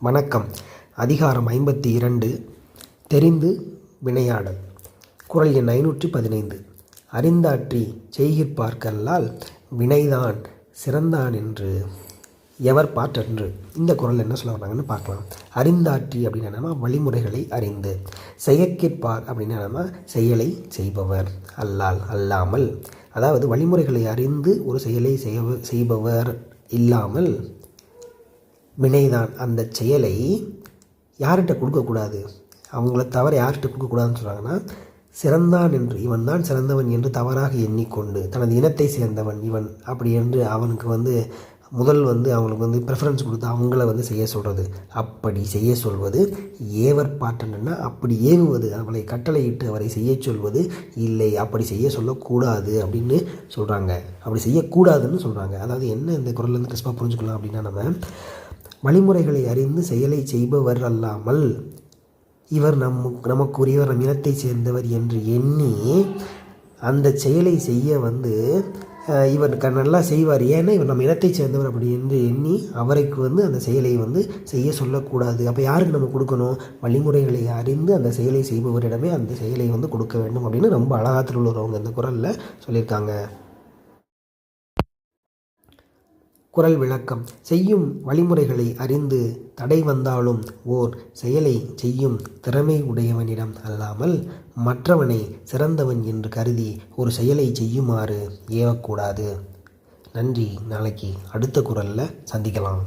வணக்கம். அதிகாரம் ஐம்பத்தி இரண்டு. தெரிந்து வினையாடல். குரல் எண் ஐநூற்றி பதினைந்து. அறிந்தாற்றி செய்கிற்பார்க்கல்லால் வினைதான் சிறந்தான் என்று எவர் பாற்றன்று இந்த குரல் என்ன சொல்ல வர்றாங்கன்னு பார்க்கலாம். அறிந்தாற்றி அப்படின்னு என்னன்னா வழிமுறைகளை அறிந்து செயற்கிற்பார் அப்படின்னு செயலை செய்பவர் அல்லால் அல்லாமல். அதாவது வழிமுறைகளை அறிந்து ஒரு செயலை செய்பவர் இல்லாமல் வினைதான். அந்த செயலை யார்கிட்ட கொடுக்கக்கூடாது அவங்கள தவிர யார்கிட்ட கொடுக்கக்கூடாதுன்னு சொல்கிறாங்கன்னா சிறந்தான் என்று இவன் தான் சிறந்தவன் என்று தவறாக எண்ணிக்கொண்டு தனது இனத்தை சேர்ந்தவன் இவன் அப்படி என்று அவனுக்கு வந்து முதல் வந்து அவங்களுக்கு வந்து ப்ரெஃபரன்ஸ் கொடுத்து அவங்கள வந்து செய்ய சொல்கிறது அப்படி செய்ய சொல்வது ஏவர் பாட்டன்னா அப்படி ஏவுவது அவளை கட்டளையிட்டு அவரை செய்ய சொல்வது இல்லை அப்படி செய்ய சொல்லக்கூடாது அப்படின்னு சொல்கிறாங்க அப்படி செய்யக்கூடாதுன்னு சொல்கிறாங்க அதாவது என்ன இந்த குரல்லேருந்து கிறிஸ்பா புரிஞ்சுக்கலாம் அப்படின்னா நம்ம வழிமுறைகளை அறிந்து செயலை செய்பவர் அல்லாமல் இவர் நம் நமக்குரியவர் நம் இனத்தை சேர்ந்தவர் என்று எண்ணி அந்த செயலை செய்ய வந்து இவர் க நல்லா செய்வார். ஏன்னா இவர் நம்ம இனத்தை சேர்ந்தவர் அப்படி என்று எண்ணி அவருக்கு வந்து அந்த செயலை வந்து செய்ய சொல்லக்கூடாது. அப்போ யாருக்கு நம்ம கொடுக்கணும்? வழிமுறைகளை அறிந்து அந்த செயலை செய்பவரிடமே அந்த செயலை வந்து கொடுக்க வேண்டும் அப்படின்னு ரொம்ப அழகா திருவள்ளுவர் இந்த குரலில் சொல்லியிருக்காங்க. குரல் விளக்கம். செய்யும் வழிமுறைகளை அறிந்து தடை வந்தாலும் ஓர் செயலை செய்யும் திறமை உடையவனிடம் அல்லாமல் மற்றவனை சிறந்தவன் என்று கருதி ஒரு செயலை செய்யுமாறு ஏவக்கூடாது. நன்றி. நாளைக்கு அடுத்த குரலில் சந்திக்கலாம்.